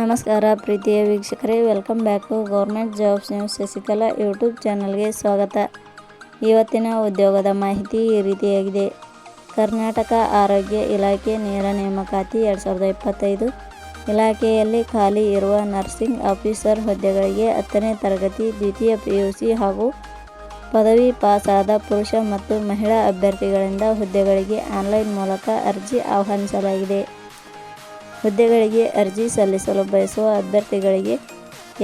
ನಮಸ್ಕಾರ ಪ್ರೀತಿಯ ವೀಕ್ಷಕರೇ welcome back government jobs news Shashikala YouTube ಚಾನಲ್ಗೆ ಸ್ವಾಗತ. ಇವತ್ತಿನ ಉದ್ಯೋಗದ ಮಾಹಿತಿ ಈ ರೀತಿಯಾಗಿದೆ. ಕರ್ನಾಟಕ ಆರೋಗ್ಯ ಇಲಾಖೆ ನೇರ ನೇಮಕಾತಿ ಎರಡು ಸಾವಿರದ ಇಪ್ಪತ್ತೈದು ಇಲಾಖೆಯಲ್ಲಿ ಖಾಲಿ ಇರುವ ನರ್ಸಿಂಗ್ ಆಫೀಸರ್ ಹುದ್ದೆಗಳಿಗೆ ಹತ್ತನೇ ತರಗತಿ, ದ್ವಿತೀಯ ಪಿ ಯು ಸಿ ಹಾಗೂ ಪದವಿ ಪಾಸಾದ ಪುರುಷ ಮತ್ತು ಮಹಿಳಾ ಅಭ್ಯರ್ಥಿಗಳಿಂದ ಹುದ್ದೆಗಳಿಗೆ ಆನ್ಲೈನ್ ಮೂಲಕ ಅರ್ಜಿ ಆಹ್ವಾನಿಸಲಾಗಿದೆ. ಹುದ್ದೆಗಳಿಗೆ ಅರ್ಜಿ ಸಲ್ಲಿಸಲು ಬಯಸುವ ಅಭ್ಯರ್ಥಿಗಳಿಗೆ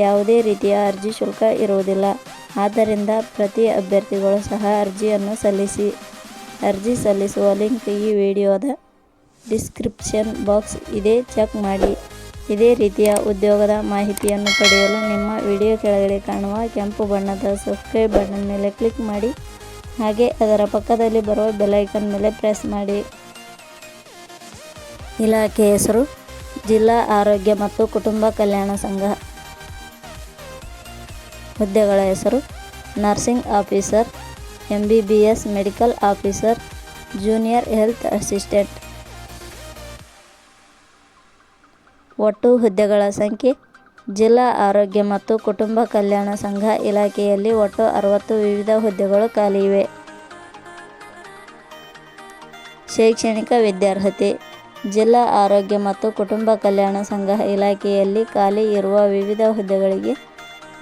ಯಾವುದೇ ರೀತಿಯ ಅರ್ಜಿ ಶುಲ್ಕ ಇರುವುದಿಲ್ಲ. ಆದ್ದರಿಂದ ಪ್ರತಿ ಅಭ್ಯರ್ಥಿಗಳು ಸಹ ಅರ್ಜಿಯನ್ನು ಸಲ್ಲಿಸಿ, ಅರ್ಜಿ ಸಲ್ಲಿಸುವ ಲಿಂಕ್ ಈ ವಿಡಿಯೋದ ಡಿಸ್ಕ್ರಿಪ್ಷನ್ ಬಾಕ್ಸ್ ಇದೆ. ಚೆಕ್ ಮಾಡಿ. ಇದೇ ರೀತಿಯ ಉದ್ಯೋಗದ ಮಾಹಿತಿಯನ್ನು ಪಡೆಯಲು ನಿಮ್ಮ ವಿಡಿಯೋ ಕೆಳಗಡೆ ಕಾಣುವ ಕೆಂಪು ಬಣ್ಣದ ಸಬ್ಸ್ಕ್ರೈಬ್ ಬಟನ್ ಮೇಲೆ ಕ್ಲಿಕ್ ಮಾಡಿ. ಹಾಗೆ ಅದರ ಪಕ್ಕದಲ್ಲಿ ಬರುವ ಬೆಲೈಕನ್ ಮೇಲೆ ಪ್ರೆಸ್ ಮಾಡಿ. ಇಲಾಖೆ ಹೆಸರು ಜಿಲ್ಲಾ ಆರೋಗ್ಯ ಮತ್ತು ಕುಟುಂಬ ಕಲ್ಯಾಣ ಸಂಘ ಹುದ್ದೆಗಳ ಹೆಸರು nursing officer M B B S medical officer, junior health assistant. ಒಟ್ಟು ಹುದ್ದೆಗಳ ಸಂಖ್ಯೆ ಜಿಲ್ಲಾ ಆರೋಗ್ಯ ಮತ್ತು ಕುಟುಂಬ ಕಲ್ಯಾಣ ಸಂಘ ಇಲಾಖೆಯಲ್ಲಿ ಒಟ್ಟು ಅರವತ್ತು ವಿವಿಧ ಹುದ್ದೆಗಳು ಖಾಲಿ ಇವೆ. ಶೈಕ್ಷಣಿಕ ವಿದ್ಯಾರ್ಹತೆ ಜಿಲ್ಲಾ ಆರೋಗ್ಯ ಮತ್ತು ಕುಟುಂಬ ಕಲ್ಯಾಣ ಸಂಘ ಇಲಾಖೆಯಲ್ಲಿ ಖಾಲಿ ಇರುವ ವಿವಿಧ ಹುದ್ದೆಗಳಿಗೆ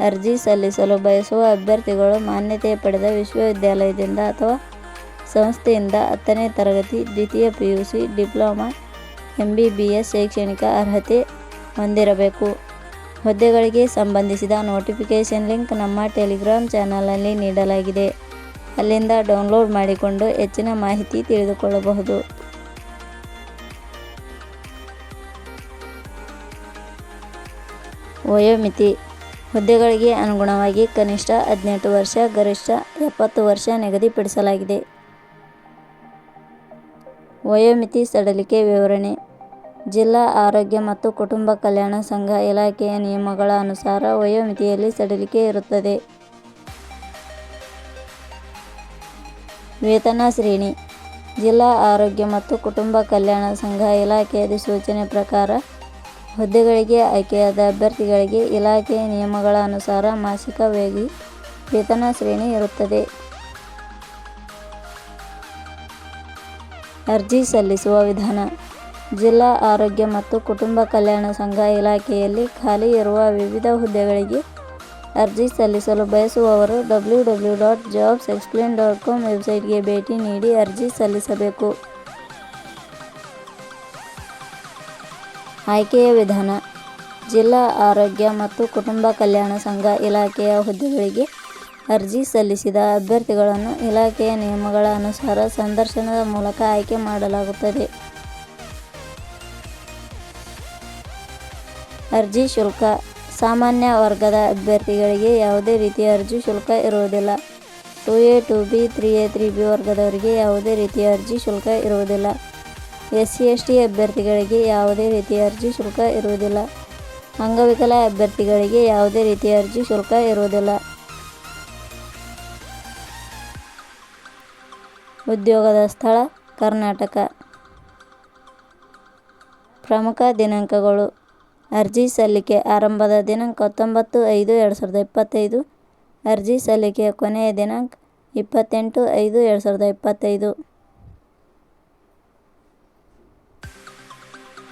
ಅರ್ಜಿ ಸಲ್ಲಿಸಲು ಬಯಸುವ ಅಭ್ಯರ್ಥಿಗಳು ಮಾನ್ಯತೆ ಪಡೆದ ವಿಶ್ವವಿದ್ಯಾಲಯದಿಂದ ಅಥವಾ ಸಂಸ್ಥೆಯಿಂದ ಹತ್ತನೇ ತರಗತಿ, ದ್ವಿತೀಯ ಪಿಯುಸಿ, ಡಿಪ್ಲೊಮಾ, ಎಂಬಿಬಿಎಸ್ ಶೈಕ್ಷಣಿಕ ಅರ್ಹತೆ ಹೊಂದಿರಬೇಕು. ಹುದ್ದೆಗಳಿಗೆ ಸಂಬಂಧಿಸಿದ ನೋಟಿಫಿಕೇಷನ್ ಲಿಂಕ್ ನಮ್ಮ ಟೆಲಿಗ್ರಾಮ್ ಚಾನಲಲ್ಲಿ ನೀಡಲಾಗಿದೆ. ಅಲ್ಲಿಂದ ಡೌನ್ಲೋಡ್ ಮಾಡಿಕೊಂಡು ಹೆಚ್ಚಿನ ಮಾಹಿತಿ ತಿಳಿದುಕೊಳ್ಳಬಹುದು. ವಯೋಮಿತಿ. ಹುದ್ದೆಗಳಿಗೆ ಅನುಗುಣವಾಗಿ ಕನಿಷ್ಠ ಹದಿನೆಂಟು ವರ್ಷ, ಗರಿಷ್ಠ ಎಪ್ಪತ್ತು ವರ್ಷ ನಿಗದಿಪಡಿಸಲಾಗಿದೆ. ವಯೋಮಿತಿ ಸಡಲಿಕೆ ವಿವರಣೆ. ಜಿಲ್ಲಾ ಆರೋಗ್ಯ ಮತ್ತು ಕುಟುಂಬ ಕಲ್ಯಾಣ ಸಂಘ ಇಲಾಖೆಯ ನಿಯಮಗಳ ಅನುಸಾರ ವಯೋಮಿತಿಯಲ್ಲಿ ಸಡಿಲಿಕೆ ಇರುತ್ತದೆ. ವೇತನ ಶ್ರೇಣಿ. ಜಿಲ್ಲಾ ಆರೋಗ್ಯ ಮತ್ತು ಕುಟುಂಬ ಕಲ್ಯಾಣ ಸಂಘ ಇಲಾಖೆ ಅಧಿಸೂಚನೆ ಪ್ರಕಾರ ಹುದ್ದೆಗಳಿಗೆ ಆಯ್ಕೆಯಾದ ಅಭ್ಯರ್ಥಿಗಳಿಗೆ ಇಲಾಖೆಯ ನಿಯಮಗಳ ಅನುಸಾರ ಮಾಸಿಕ ವೇಗಿ ವೇತನ ಶ್ರೇಣಿ ಇರುತ್ತದೆ. ಅರ್ಜಿ ಸಲ್ಲಿಸುವ ವಿಧಾನ. ಜಿಲ್ಲಾ ಆರೋಗ್ಯ ಮತ್ತು ಕುಟುಂಬ ಕಲ್ಯಾಣ ಸಂಘ ಇಲಾಖೆಯಲ್ಲಿ ಖಾಲಿ ಇರುವ ವಿವಿಧ ಹುದ್ದೆಗಳಿಗೆ ಅರ್ಜಿ ಸಲ್ಲಿಸಲು ಬಯಸುವವರು W W dot jobs explain dot com ವೆಬ್ಸೈಟ್ಗೆ ಭೇಟಿ ನೀಡಿ ಅರ್ಜಿ ಸಲ್ಲಿಸಬೇಕು. ಆಯ್ಕೆಯ ವಿಧಾನ. ಜಿಲ್ಲಾ ಆರೋಗ್ಯ ಮತ್ತು ಕುಟುಂಬ ಕಲ್ಯಾಣ ಸಂಘ ಇಲಾಖೆಯ ಹುದ್ದೆಗಳಿಗೆ ಅರ್ಜಿ ಸಲ್ಲಿಸಿದ ಅಭ್ಯರ್ಥಿಗಳನ್ನು ಇಲಾಖೆಯ ನಿಯಮಗಳ ಅನುಸಾರ ಸಂದರ್ಶನದ ಮೂಲಕ ಆಯ್ಕೆ ಮಾಡಲಾಗುತ್ತದೆ. ಅರ್ಜಿ ಶುಲ್ಕ. ಸಾಮಾನ್ಯ ವರ್ಗದ ಅಭ್ಯರ್ಥಿಗಳಿಗೆ ಯಾವುದೇ ರೀತಿಯ ಅರ್ಜಿ ಶುಲ್ಕ ಇರುವುದಿಲ್ಲ. Two A two B, three A, three B ವರ್ಗದವರಿಗೆ ಯಾವುದೇ ರೀತಿಯ ಅರ್ಜಿ ಶುಲ್ಕ ಇರುವುದಿಲ್ಲ. ಎಸ್ ಸಿ ಎಸ್ ಟಿ ಅಭ್ಯರ್ಥಿಗಳಿಗೆ ಯಾವುದೇ ರೀತಿಯ ಅರ್ಜಿ ಶುಲ್ಕ ಇರುವುದಿಲ್ಲ. ಅಂಗವಿಕಲ ಅಭ್ಯರ್ಥಿಗಳಿಗೆ ಯಾವುದೇ ರೀತಿಯ ಅರ್ಜಿ ಶುಲ್ಕ ಇರುವುದಿಲ್ಲ. ಉದ್ಯೋಗದ ಸ್ಥಳ, ಕರ್ನಾಟಕ. ಪ್ರಮುಖ ದಿನಾಂಕಗಳು. ಅರ್ಜಿ ಸಲ್ಲಿಕೆ ಆರಂಭದ ದಿನಾಂಕ ಹತ್ತೊಂಬತ್ತು ಐದು ಎರಡು ಸಾವಿರದ ಇಪ್ಪತ್ತೈದು. ಅರ್ಜಿ ಸಲ್ಲಿಕೆಯ ಕೊನೆಯ ದಿನಾಂಕ ಇಪ್ಪತ್ತೆಂಟು ಐದು ಎರಡು ಸಾವಿರದ ಇಪ್ಪತ್ತೈದು.